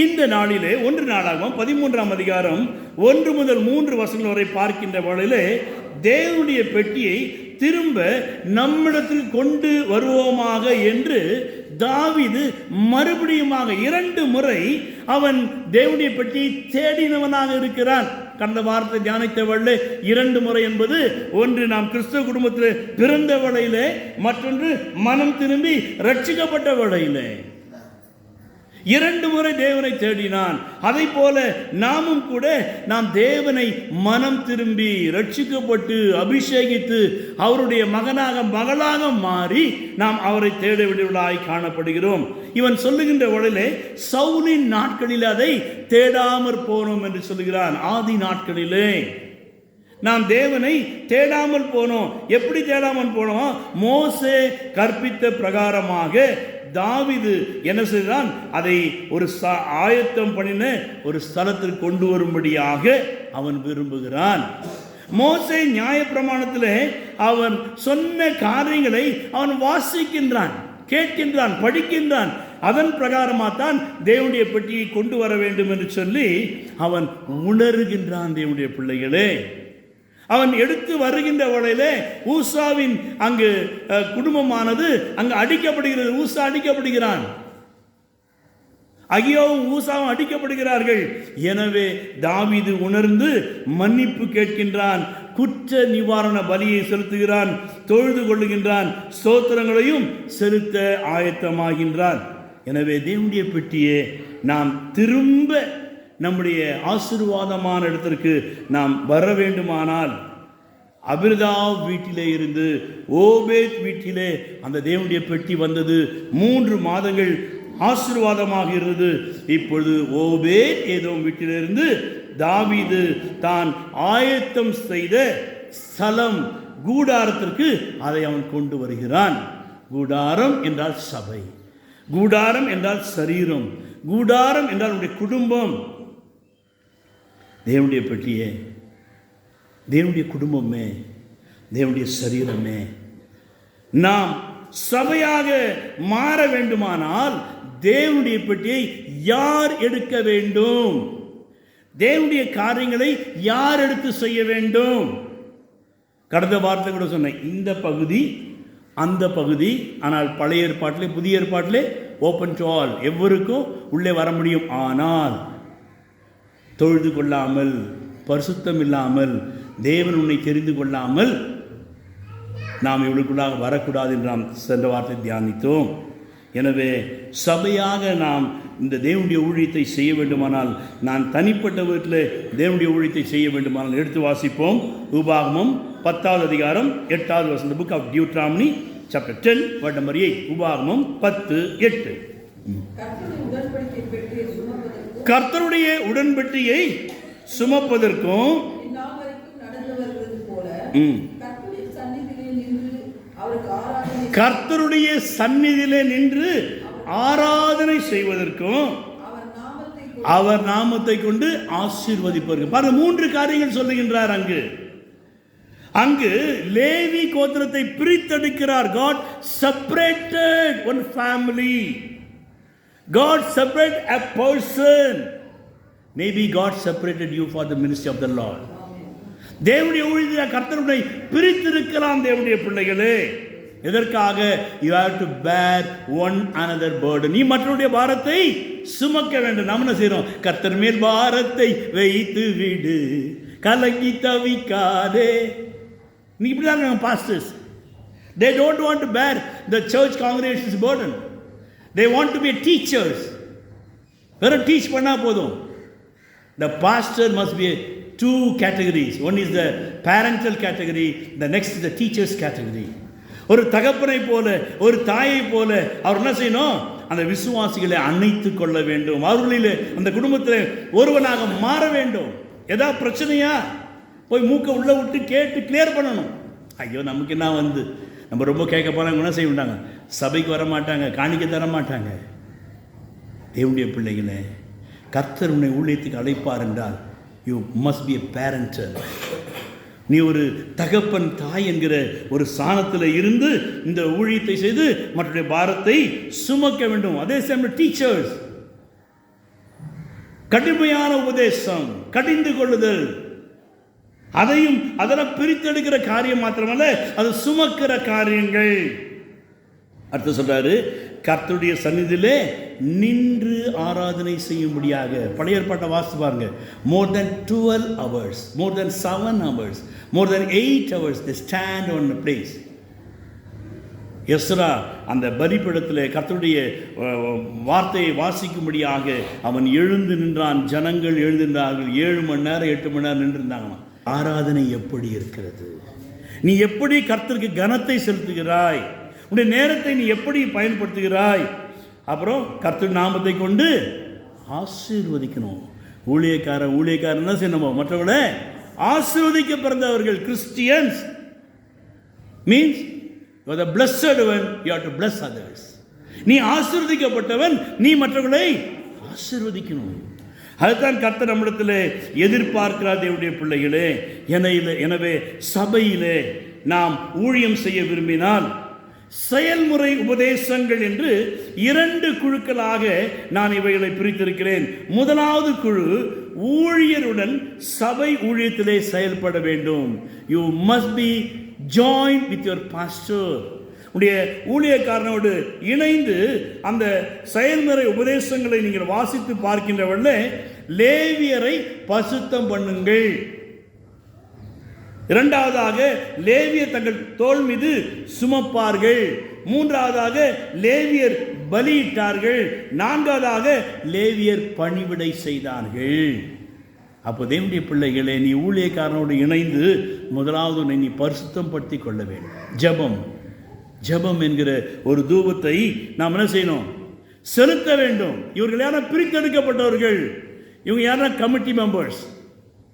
இந்த நாளிலே ஒன்று நாளாகவும் பதிமூன்றாம் அதிகாரம் ஒன்று முதல் மூன்று வசங்கள் வரை பார்க்கின்ற வேளையிலே தேவனுடைய பெட்டியை திரும்ப நம்மிடத்தில் கொண்டு வருவோமாக என்று தாவிது மறுபடியுமாக இரண்டு முறை அவன் தேவனுடைய பெட்டியை தேடினவனாக இருக்கிறான். கடந்த வாரத்தை தியானித்த இரண்டு முறை என்பது ஒன்று நாம் கிறிஸ்தவ குடும்பத்தில் பிறந்த வேளையிலே மற்றொன்று மனம் திரும்பி ரட்சிக்கப்பட்ட வழையிலே. இரண்டு முறை தேவனை தேடினான். அதை போல நாமும் கூட நாம் தேவனை மனம் திரும்பி ரட்சிக்கப்பட்டு அபிஷேகித்து அவருடைய மகனாக மகளாக மாறி நாம் அவரை தேட வேண்டியவர்களாய் காணப்படுகிறோம். இவன் சொல்லுகின்ற உடலே சவுலின் நாட்களில் அதை தேடாமற் போனோம் என்று சொல்லுகிறான். ஆதி நாட்களிலே நாம் தேவனை தேடாமல் போனோம். எப்படி தேடாமல் போனோம்? மோசே கற்பித்த பிரகாரமாக தாவிது என்ன செய்தான்? அதை ஒரு ச ஆயத்தம் பண்ணின ஒரு ஸ்தலத்திற்கு கொண்டு வரும்படியாக அவன் விரும்புகிறான். மோசே நியாயப்பிரமாணத்திலே அவன் சொன்ன காரியங்களை அவன் வாசிக்கின்றான் கேட்கின்றான் படிக்கின்றான். அதன் பிரகாரமாக தான் தேவனுடைய பெட்டியை கொண்டு வர வேண்டும் என்று சொல்லி அவன் உணர்கின்றான் தேவனுடைய பிள்ளைகளே. அவன் எடுத்து வருகின்ற வேளையிலே ஊசாவின் அங்கு அஹ், குடும்பமானது அங்கு அடிக்கப்படுகிறது. ஊசா அடிக்கப்படுகிறான். அகியோவும் ஊசாவும் அடிக்கப்படுகிறார்கள். எனவே தாவிது உணர்ந்து மன்னிப்பு கேட்கின்றான். குற்ற நிவாரண பலியை செலுத்துகிறான். தொழுது கொள்ளுகின்றான். ஸ்தோத்திரங்களையும் செலுத்த ஆயத்தமாகின்றான். எனவே தேவனுடைய பெட்டியே நாம் திரும்ப நம்முடைய ஆசிர்வாதமான இடத்திற்கு நாம் வர வேண்டுமானால் அபிரதா வீட்டிலே இருந்து ஓபேத் வீட்டிலே அந்த தேவனுடைய பெட்டி வந்தது. மூன்று மாதங்கள் ஆசீர்வாதமாக இருந்தது. இப்பொழுது ஓபேத் ஏதோ வீட்டிலிருந்து தாவிது தான் ஆயத்தம் செய்த ஸ்தலம் கூடாரத்திற்கு அதை அவன் கொண்டு வருகிறான். கூடாரம் என்றால் சபை. கூடாரம் என்றால் சரீரம். கூடாரம் என்றால் உடைய குடும்பம். தேவனுடைய பெட்டியே தேவனுடைய குடும்பமே தேவனுடைய சரீரமே நாம் சபையாக மாற வேண்டுமானால் தேவனுடைய பெட்டியை யார் எடுக்க வேண்டும்? தேவனுடைய காரியங்களை யார் எடுத்து செய்ய வேண்டும்? கடந்த வார்த்தை கூட சொன்னேன் இந்த பகுதி அந்த பகுதி ஆனால் பழைய ஏற்பாட்டிலே புதிய ஏற்பாட்டிலே ஓப்பன் டு ஆல் எவருக்கும் உள்ளே வர முடியும். ஆனால் தொழுது கொள்ளாமல் பரிசுத்தம் இல்லாமல் தேவன் உன்னை தெரிந்து கொள்ளாமல் நாம் இவளுக்குள்ளாக வரக்கூடாது என்று நாம் சென்ற வார்த்தை தியானித்தோம். எனவே சபையாக நாம் இந்த தேவனுடைய ஊழியத்தை செய்ய வேண்டுமானால் நான் தனிப்பட்ட வீட்டில் தேவனுடைய ஊழியத்தை செய்ய வேண்டுமானால் எடுத்து வாசிப்போம். உபாகமம் பத்தாவது அதிகாரம் எட்டாவது வசந்த book of Deuteronomy chapter ten word number eight உபாகமம் பத்து எட்டு. கர்த்தருடைய உடன்பட்டியை சுமப்பதற்கும் கர்த்தருடைய சந்நிதியிலே நின்று ஆராதனை செய்வதற்கும் அவர் நாமத்தை அவர் நாமத்தை கொண்டு ஆசீர்வதிப்பார்கள் பாருங்க மூன்று காரியங்கள் சொல்லுகின்றார் அங்கு. அங்கு லேவி கோத்திரத்தை பிரித்தெடுக்கிறார். God separated one family God separate a person maybe God separated you for the ministry of the Lord தேவனுடைய ஊழிய கர்த்தருடைய பிரித்திருக்கலாம் தேவனுடைய பிள்ளைகளே. எதற்காக? You have to bear one another burden நீ மற்றவருடைய பாரத்தை சுமக்க வேண்டும். நாம் என்ன செய்கிறோம் கர்த்தர் மேல் பாரத்தை வைத்து விடு கலங்கி தவிக்காதே. நீ இப்படி தான் pastors they don't want to bear the church congregations burden they want to be teachers வெறும் டீச் பண்ணால் போதும். The pastor must be two categories one is the parental category the next the teachers category ஒரு தகப்பனை போல ஒரு தாயை போல அவர் என்ன செய்யணும்? அந்த விசுவாசிகளை அணைத்து கொள்ள வேண்டும். அவர்களில் அந்த குடும்பத்தில் ஒருவனாக மாற வேண்டும். எதா பிரச்சனையா? போய் மூக்கை உள்ள விட்டு கேட்டு கிளியர் பண்ணணும். ஐயோ நமக்கு என்ன வந்து? நம்ம ரொம்ப கேட்க போகிறாங்க என்ன செய்ய மாட்டாங்க? சபைக்கு வர மாட்டாங்க காணிக்க தர மாட்டாங்க. தேவனுடைய பிள்ளைகளே கர்த்தர் உன்னை ஊழியத்துக்கு அழைப்பார் என்றால் you must be a parent நீ ஒரு தகப்பன் தாய் என்கிற ஒரு சாணத்தில் இருந்து இந்த ஊழியத்தை செய்து மற்றடைய பாரத்தை சுமக்க வேண்டும். அதே சமயம் டீச்சர்ஸ் கடுமையான உபதேசம் கடிந்து கொள்ளுதல். அதையும் அதெல்லாம் பிரித்தெடுக்கிற காரியம் மாத்திரமல்ல அது சுமக்கிற காரியங்கள். அடுத்து சொல்றாரு கர்த்தருடைய சந்நிதியிலே நின்று ஆராதனை செய்யும்படியாக. பழைய ஏற்பாட்டை வாசித்து பாருங்க. More than twelve hours more than seven hours more than eight hours the stand on place Ezra அந்த பலிப்பிடத்தில் கர்த்தருடைய வார்த்தையை வாசிக்கும்படியாக அவன் எழுந்து நின்றான். ஜனங்கள் எழுந்திருந்தார்கள். ஏழு மணி நேரம் எட்டு மணி நேரம் நின்றிருந்தாங்களாம். ஆராதனை எப்படி இருக்கிறது? நீ எப்படி கர்த்தருக்கு கனத்தை செலுத்துகிறாய்? உன்னுடைய நேரத்தை நீ எப்படி பயன்படுத்துகிறாய்? அப்புறம் கர்த்தர் நாமத்தை கொண்டு ஆசீர்வதிக்கணும். ஊழியக்காரன் ஊழியக்காரன் தான் செய்யணும்? மற்றவங்கள ஆசீர்வதிக்க பிறந்தவர்கள் Christians. Means you the blessed one you to bless others நீ ஆசீர்வதிக்கப்பட்டவன் நீ மற்றவர்களை ஆசீர்வதிக்கணும். அதுதான் கர்த்தர் நம்மிடத்தில் எதிர்பார்க்கிறார் தேவனுடைய பிள்ளைகளே. என- எனவே சபையிலே நாம் ஊழியம் செய்ய விரும்பினால் செயல்முறை உபதேசங்கள் என்று இரண்டு குழுக்களாக நான் இவைகளை பிரித்திருக்கிறேன். முதலாவது குழு ஊழியருடன் சபை ஊழியத்திலே செயல்பட வேண்டும். You must be join with your pastor உடைய ஊழியக்காரனோடு இணைந்து அந்த செயல்முறை உபதேசங்களை நீங்கள் வாசித்து பார்க்கின்றவர்கள லேவியரை பசுத்தம் பண்ணுங்கள். இரண்டாவதாக லேவியர் தங்கள் தோள் மீது சுமப்பார்கள். மூன்றாவதாக லேவியர் பலியிட்டார்கள். நான்காவதாக லேவியர் பணிவிடை செய்தார்கள். அப்போ தேவனுடைய பிள்ளைகளே நீ ஊழியக்காரனோடு இணைந்து முதலாவது உன்னை நீ பரிசுத்தம் படுத்தி கொள்ள வேண்டும். ஜெபம். ஜெபம் என்கிற ஒரு தூபத்தை நாம் என்ன செய்யணும்? செலுத்த வேண்டும். இவர்கள் யாரும் பிரித்தெடுக்கப்பட்டவர்கள். இவங்க யாரா? கமிட்டி மெம்பர்ஸ்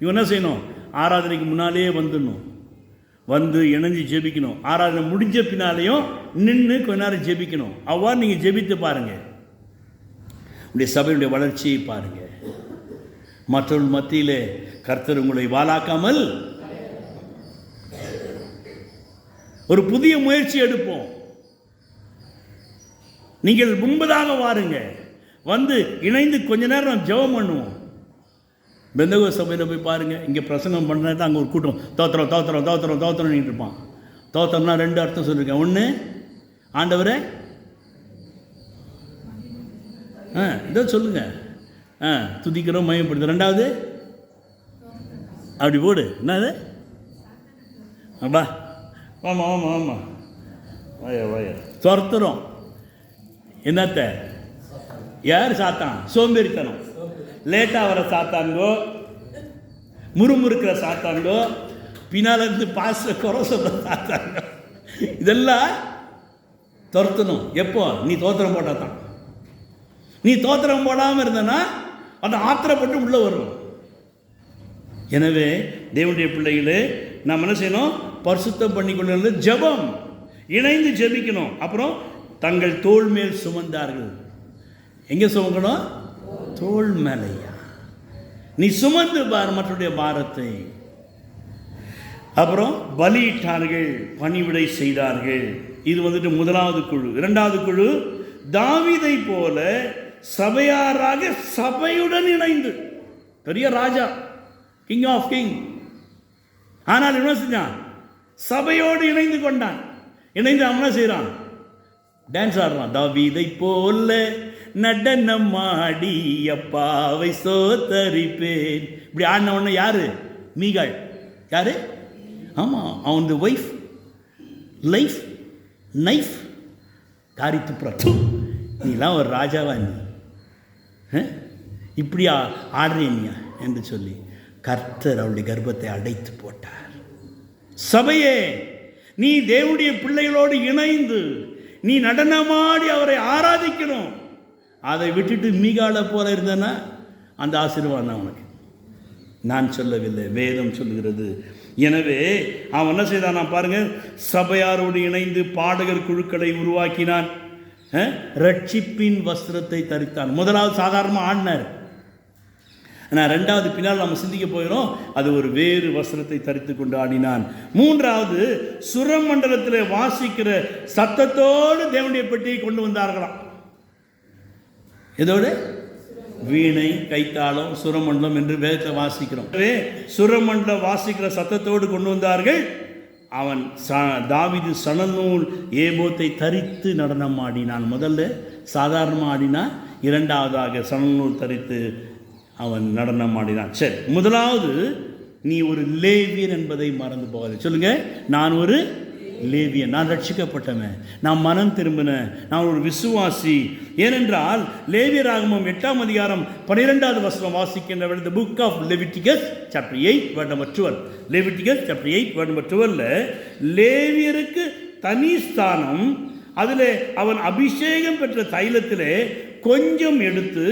இவங்க என்ன செய்யணும்? ஆராதனைக்கு முன்னாலேயே வந்துடணும். வந்து இணைஞ்சு ஜெபிக்கணும். ஆராதனை முடிஞ்ச பின்னாலேயும் நின்று கொஞ்ச நேரம் ஜெபிக்கணும். அவ்வாறு நீங்கள் ஜெபித்து பாருங்கள் உடைய சபையுடைய வளர்ச்சியை பாருங்கள் மற்றவர்கள் மத்தியிலே கர்த்தர் உங்களை வாழாக்காமல் ஒரு புதிய முயற்சி எடுப்போம். நீங்கள் முன்பதாக வாருங்க. வந்து இணைந்து கொஞ்ச நேரம் ஜெபம் பண்ணுவோம். பெந்தகோ சபையில் போய் பாருங்கள் இங்கே பிரசங்கம் பண்ணுறது அங்கே ஒரு கூட்டம். தோத்திரம் தோத்திரம் தோத்திரம் தோத்திரம் இருப்பான். தோத்திரம்னா ரெண்டு அர்த்தம் சொல்லியிருக்கேன் ஒன்று ஆண்டவரே? ஆ இதோ சொல்லுங்கள் ஆ துதிக்கிறோம் மையப்படுத்து ரெண்டாவது? அப்படி போடு. என்னது? அப்பா. ஆமாம் ஆமாம் ஆமாம் வாயா வாயா. துரத்துறோம் என்னத்த? யார் சாத்தான்? சோம்பேறித்தனம். லேட்டாக வர சாத்தாங்கோ முறுமுறுக்கிற சாத்தாங்கோ பின்னால் இருந்து பாச குறை சொல்ல சாத்தாங்க இதெல்லாம் துரத்தணும். எப்போ? நீ தோத்திரம் போட்டால் தான் நீ தோத்திரம் போடாமல் இருந்தனா அந்த ஆத்திரப்பட்டு உள்ளே வரும். எனவே தேவனுடைய பிள்ளைகளே நாம் என்ன செய்யணும்? பரிசுத்தம் பண்ணி கொண்டு ஜெபம். இணைந்து ஜெபிக்கணும். அப்புறம் தங்கள் தோள் மேல் சுமந்தார்கள். எங்கே சுமக்கணும்? தோள் மேலையா? நீ சுமந்து பார் மற்றடைய பாரத்தை. அப்புறம் பலியிட்டார்கள் பணிவிடை செய்தார்கள். இது வந்துட்டு முதலாவது குழு. இரண்டாவது குழு தாவிதை போல சபையாராக சபையுடன் இணைந்து. பெரிய ராஜா கிங் ஆஃப் கிங் ஆனால் என்ன செஞ்சான்? சபையோடு இணைந்து கொண்டான். இணைந்து அவன் என்ன செய்கிறான் டான்ஸ் ஆடுறான். தாவீதை போல நடனம் ஆடி அப்பாவை சோத்தரிப்பேன். இப்படி ஆடின உடனே யாரு? மீகாள். யாரு? ஆமாம் அவன் ஒய்ஃப் லைஃப் நைஃப் காரி துப்புறா நீலாம் ஒரு ராஜாவா நீ. ஆ? இப்படியா ஆடுறேன் நீ? என்று சொல்லி. கர்த்தர் அவளுடைய கர்ப்பத்தை அடைத்து போட்டார். சபையே நீ தேவனுடைய பிள்ளைகளோடு இணைந்து நீ நடனமாடி அவரை ஆராதிக்கணும். அதை விட்டுட்டு மீகால போல இருந்தனா அந்த ஆசீர்வாதம் உனக்கு. நான் சொல்லவில்லை வேதம் சொல்லுகிறது. எனவே அவன் என்ன செய்தான்? பாருங்க சபையாரோடு இணைந்து பாடகர் குழுக்களை உருவாக்கினான். ரட்சிப்பின் வஸ்திரத்தை தரித்தான். முதலாவது சாதாரணமாக ஆடினார். ஆனால் ரெண்டாவது பின்னால் நம்ம சிந்திக்க போகிறோம். அது ஒரு வேறு வஸ்திரத்தை தரித்து கொண்டு ஆடினான். மூன்றாவது சுரமண்டலத்தில் வாசிக்கிற சத்தத்தோடு தேவனுடைய பெட்டியை கொண்டு வந்தார்களாம். இதோடு வீணை கைத்தாளம் சுரமண்டலம் என்று வேதத்தை வாசிக்கிறோம். சுரமண்டலம் வாசிக்கிற சத்தத்தோடு கொண்டு வந்தார்கள். அவன் ச தாவிது சணநூல் ஏபோத்தை தரித்து நடனம் ஆடினான். முதல்ல சாதாரணமாக ஆடினான் இரண்டாவதாக சணநூல் தரித்து அவன் நடனம் ஆடினான். சரி முதலாவது நீ ஒரு லேவியன் என்பதை மறந்து போகாது. சொல்லுங்க நான் ஒரு லேவியன் நான் ரட்சிக்கப்பட்டவன். நான் மனம் திரும்பினேன் நான் ஒரு விசுவாசி. ஏனென்றால் லேவியராகமம் எட்டாம் அதிகாரம் பன்னிரெண்டாவது வசனம் வாசிக்கின்ற the book of Leviticus chapter eight word number twelve Leviticus chapter eight word number டுவெல்ல லேவியருக்கு தனி ஸ்தானம் அதில் அவன் அபிஷேகம் பெற்ற தைலத்திலே கொஞ்சம் எடுத்து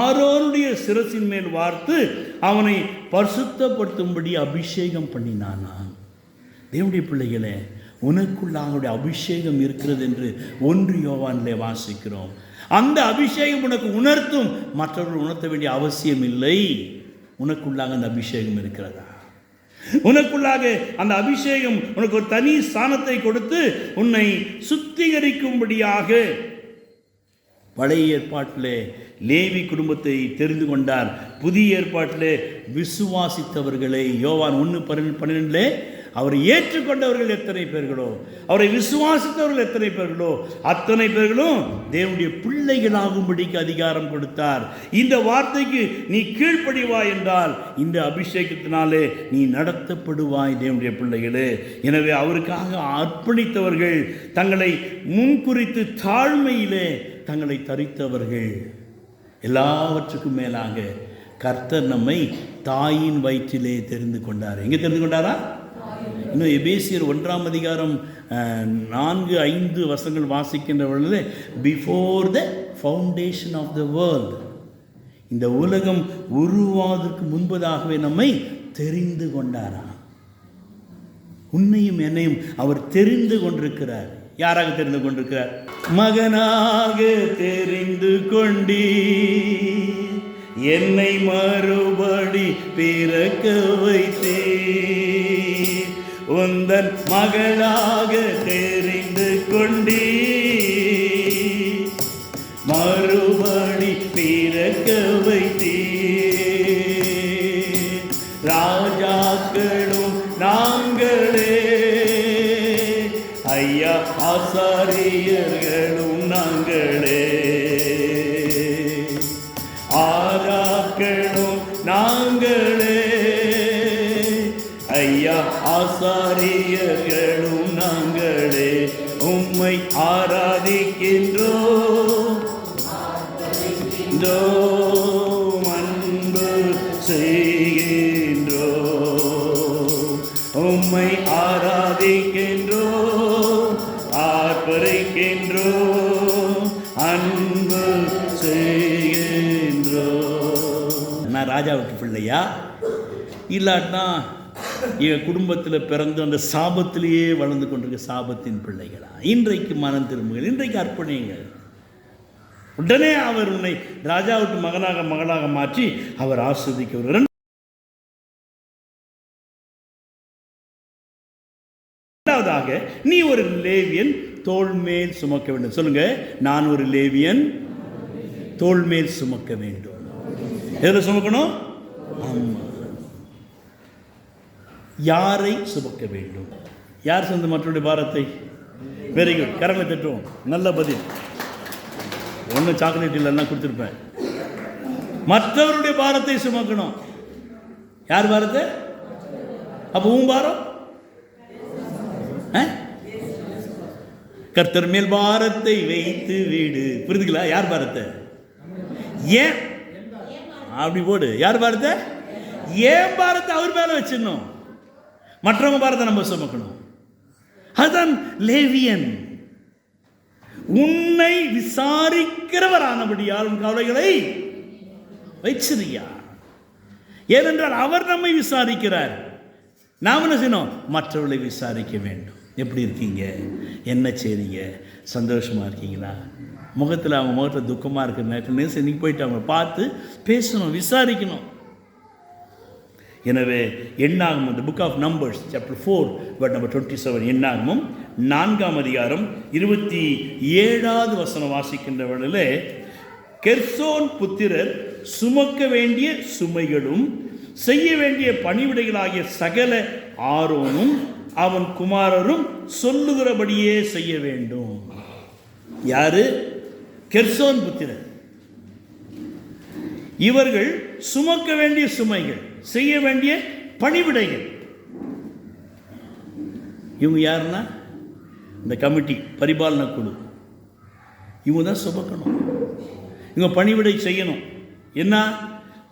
ஆரோருடைய சிரசின் மேல் வார்த்து அவனை பரிசுத்தப்படுத்தும்படி அபிஷேகம் பண்ணினானா. தேவனுடைய பிள்ளைகளே உனக்குள்ள அவனுடைய அபிஷேகம் இருக்கிறது என்று ஒன்று யோவானிலே வாசிக்கிறோம். அந்த அபிஷேகம் உனக்கு உணர்த்தும் மற்றவர்கள் உணர்த்த வேண்டிய அவசியம் இல்லை. உனக்குள்ளாக அந்த அபிஷேகம் இருக்கிறதா? உனக்குள்ளாக அந்த அபிஷேகம் உனக்கு ஒரு தனி ஸ்தானத்தை கொடுத்து உன்னை சுத்திகரிக்கும்படியாக பழைய ஏற்பாட்டிலே லேவி குடும்பத்தை தெரிந்து கொண்டார். புதிய ஏற்பாட்டிலே விசுவாசித்தவர்களை யோவான் ஒன்று பன்னிரெண்டு பன்னிரெண்டிலே அவரை ஏற்றுக்கொண்டவர்கள் எத்தனை பேர்களோ அவரை விசுவாசித்தவர்கள் எத்தனை பேர்களோ அத்தனை பேர்களும் தேவனுடைய பிள்ளைகளாகும்படிக்கு அதிகாரம் கொடுத்தார். இந்த வார்த்தைக்கு நீ கீழ்ப்படிவாய் என்றால் இந்த அபிஷேகத்தினாலே நீ நடத்தப்படுவாய் தேவனுடைய பிள்ளைகளே. எனவே அவருக்காக அர்ப்பணித்தவர்கள் தங்களை முன்குறித்து தாழ்மையிலே தங்களை தரித்தவர்கள் எல்லாவற்றுக்கும் மேலாக கர்த்தர் நம்மை தாயின் வயிற்றிலே தெரிந்து கொண்டார். எங்கே தெரிந்து கொண்டாரா? இன்னும் எபேசியர் ஒன்றாம் அதிகாரம் நான்கு ஐந்து வசங்கள் வாசிக்கின்ற பொழுது before the foundation of the world இந்த உலகம் உருவாவதற்கு முன்பதாகவே நம்மை தெரிந்து கொண்டாரா? உன்னையும் என்னையும் அவர் தெரிந்து கொண்டிருக்கிறார். யாராக தெரிந்து கொண்டிருக்கிறார்? மகனாக தெரிந்து கொண்டீ என்னை மறுபடி பிறக்க வைத்தே உந்தன் மகளாக தெரிந்து கொண்டீ ஆசாரியர்களும் நாங்களே. ஆராக்களும் நாங்களே. ஐயா ஆசாரியர்களும் நாங்களே. உம்மை ஆராதிக்கின்றோம். ராஜாவுக்கு பிள்ளையா? இல்லாட்டினா என் குடும்பத்தில் பிறந்து அந்த சாபத்திலேயே வளர்ந்து கொண்டிருக்க சாபத்தின் பிள்ளைகளா? இன்றைக்கு மனம் திரும்புங்கள் இன்றைக்கு அர்ப்பணியுங்கள். உடனே அவர் உன்னை ராஜாவுக்கு மகனாக மகளாக மாற்றி அவர் ஆஸ்வதிக்க இரண்டாவதாக நீ ஒரு லேவியன் தோல்மேல் சுமக்க வேண்டும். சொல்லுங்க நான் ஒரு லேவியன் தோல்மேல் சுமக்க வேண்டும். எதில் சுமக்கணும்? யாரை சுமக்க வேண்டும்? யார் சொந்த மற்றவருடைய பாரத்தை? வெரி குட் கரங்களை தட்டுவோம். நல்ல பதில். ஒன்றும் சாக்லேட் இல்லைன்னா கொடுத்துருப்பேன். மற்றவருடைய பாரத்தை சுமக்கணும். யார் பாரத்தை? அப்போ உன் பாரம்? ஆ? கர்த்தர் மேல் பாரத்தை வைத்து வீடு. புரிதுங்களா யார் பாரத்தை? ஏன் அப்படி போடு. யார் பாரத்தை? ஏன் பாரத்தை அவர் மேலே வச்சிடணும்? மற்றவங்க பாரத்தை நம்ம சுமக்கணும். அதுதான் லேவியன். உன்னை விசாரிக்கிறவரானபடியால் உன் கவலைகளை வைச்சிருயா ஏனென்றால் அவர் நம்மை விசாரிக்கிறார். நாம் என்ன செய்யணும்? மற்றவர்களை விசாரிக்க வேண்டும். எப்படி இருக்கீங்க? என்ன செய்றீங்க? சந்தோஷமாக இருக்கீங்களா? முகத்தில் அவங்க முகத்தில் துக்கமாக இருக்கிற நேரத்தில் நேசம் இன்னைக்கு போயிட்டு அவங்க பார்த்து பேசணும் விசாரிக்கணும். எனவே எண்ணாகும் இந்த book of Numbers chapter four but number twenty seven எண்ணாகமும் நான்காம் அதிகாரம் இருபத்தி ஏழாவது வசனம் வாசிக்கின்ற வேளையிலே கெர்சோன் புத்திரர் சுமக்க வேண்டிய சுமைகளும் செய்ய வேண்டிய பணிவிடைகளாகிய சகல ஆரோனும் அவன் குமாரரும் சொல்லுகிறபடியே செய்ய வேண்டும். யாரு? கெர்சோன் புத்திரர். இவர்கள் சுமக்க வேண்டிய சுமைகள் செய்ய வேண்டிய பணிவிடைகள். இவங்க யாருன்னா? இந்த கமிட்டி பரிபாலன குழு. இவங்க தான் சுமக்கணும். இவங்க பணிவிடை செய்யணும். என்ன?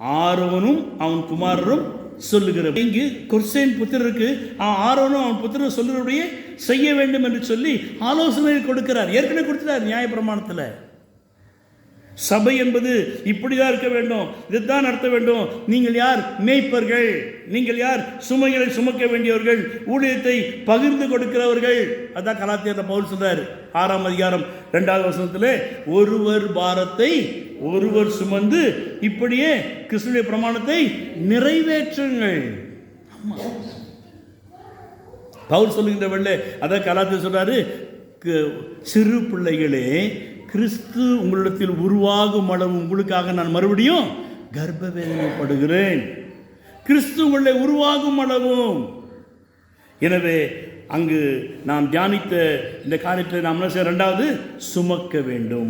ஆரோனும் அவன் குமாரரும் சொல்லுகிற இங்கு கொர்சேன் புத்திரருக்கு ஆரோனும் அவன் புத்திரர் சொல்லுகிறபடியே செய்ய வேண்டும் என்று சொல்லி ஆலோசனை கொடுக்கிறார். ஏற்கனவே கொடுத்துட்டார் நியாயப்பிரமாணத்தில். சபை என்பது இப்படிதான் இருக்க வேண்டும். இதுதான் நடத்த வேண்டும். நீங்கள் யார்? மேய்ப்பர்கள். நீங்கள் யார்? சுமைகளை சுமக்க வேண்டியவர்கள். ஊழியத்தை பகிர்ந்து கொடுக்கிறவர்கள். அதான் கலாத்தியத்தை பவுல் சொல்றார். ஆறாம் அதிகாரம் ரெண்டாவது வசனத்தில் ஒருவர் பாரத்தை ஒருவர் சுமந்து இப்படியே கிறிஸ்துடைய பிரமாணத்தை நிறைவேற்றுங்கள். பவுல் சொல்லுகின்ற வெள்ளை அதான் கலாத்து சொல்றாரு சிறு பிள்ளைகளே கிறிஸ்து உங்களிடத்தில் உருவாகும் அளவு உங்களுக்காக நான் மறுபடியும் கர்ப்ப வேதனைப்படுகிறேன் கிறிஸ்து உங்களை உருவாகும் அளவும். எனவே அங்கு நாம் தியானித்த இந்த காரியத்தை நாம் என்ன செய்ய ரெண்டாவது சுமக்க வேண்டும்.